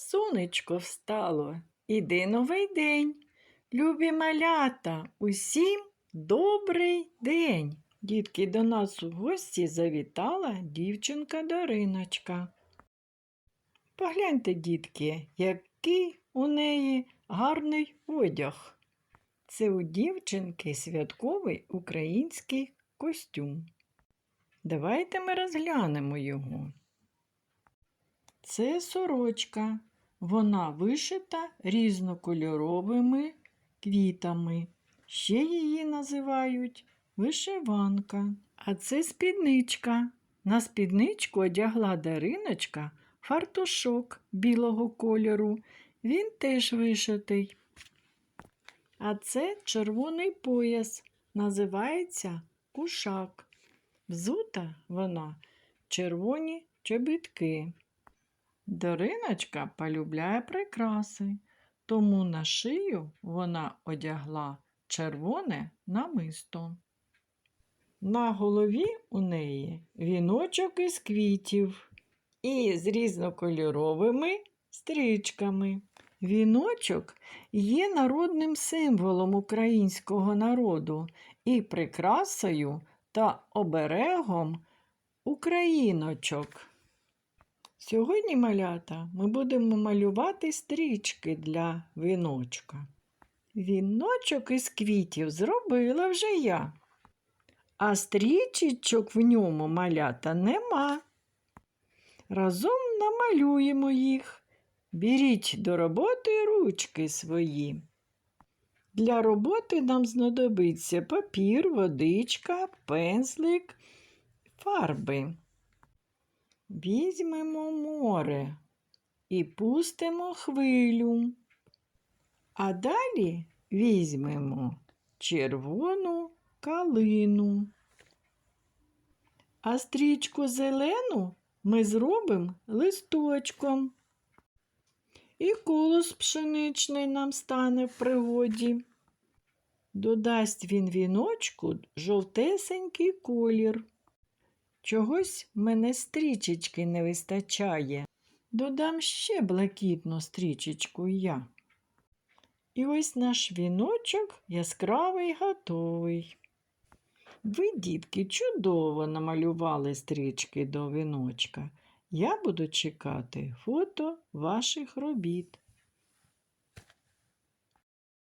Сонечко встало, іде новий день. Любі малята, усім добрий день. Дітки, до нас у гості завітала дівчинка Дариночка. Погляньте, дітки, який у неї гарний одяг. Це у дівчинки святковий український костюм. Давайте ми розглянемо його. Це сорочка. Вона вишита різнокольоровими квітами. Ще її називають вишиванка. А це спідничка. На спідничку одягла Дариночка фартушок білого кольору. Він теж вишитий. А це червоний пояс. Називається кушак. Взута вона червоні чобітки. Дариночка полюбляє прикраси, тому на шию вона одягла червоне намисто. На голові у неї віночок із квітів і з різнокольоровими стрічками. Віночок є народним символом українського народу і прикрасою та оберегом україночок. Сьогодні, малята, ми будемо малювати стрічки для віночка. Віночок із квітів зробила вже я, а стрічечок в ньому малята нема. Разом намалюємо їх. Беріть до роботи ручки свої. Для роботи нам знадобиться папір, водичка, пензлик, фарби. Візьмемо море і пустимо хвилю. А далі візьмемо червону калину. А стрічку зелену ми зробимо листочком. І колос пшеничний нам стане в пригоді. Додасть він віночку жовтесенький колір. Чогось мене стрічечки не вистачає. Додам ще блакитну стрічечку я. І ось наш віночок яскравий готовий. Ви, дітки, чудово намалювали стрічки до віночка. Я буду чекати фото ваших робіт.